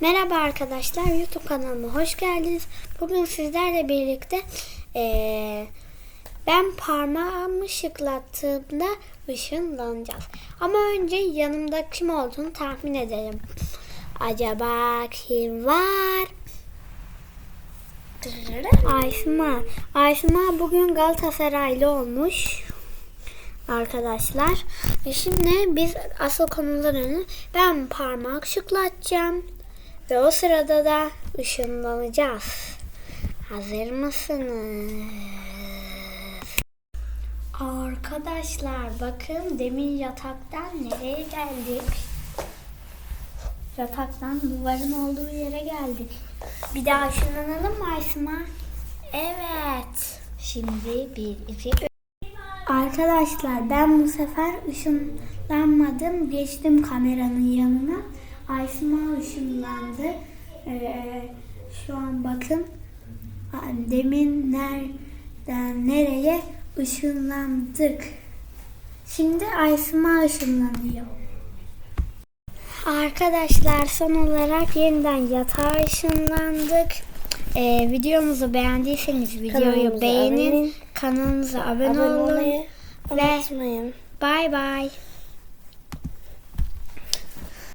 Merhaba arkadaşlar, YouTube kanalıma hoş geldiniz. Bugün sizlerle birlikte eee, ben parmağımı şıklattığımda ışınlanacağız. Ama önce yanımda kim olduğunu tahmin edelim. Acaba kim var? Aysma. Aysma bugün Galatasaraylı olmuş. Arkadaşlar. E şimdi biz asıl konudan önce ben parmak şıklatacağım. Ve o sırada da ışınlanacağız. Hazır mısınız? Arkadaşlar bakın demin yataktan nereye geldik? Yataktan duvarın olduğu yere geldik. Bir daha ışınlanalım mı Aysma? Evet. Şimdi bir, iki. Arkadaşlar ben bu sefer ışınlanmadım. Geçtim kameranın yanına. Aysma ışınlandı. Ee, şu an bakın. Demin nereden nereye ışınlandık. Şimdi Aysma ışınlanıyor. Arkadaşlar son olarak yeniden yatağa ışınlandık. Ee, videomuzu beğendiyseniz videoyu Kanalımıza beğenin. abone- Kanalımıza abone, Abone olun. Ve bay bay.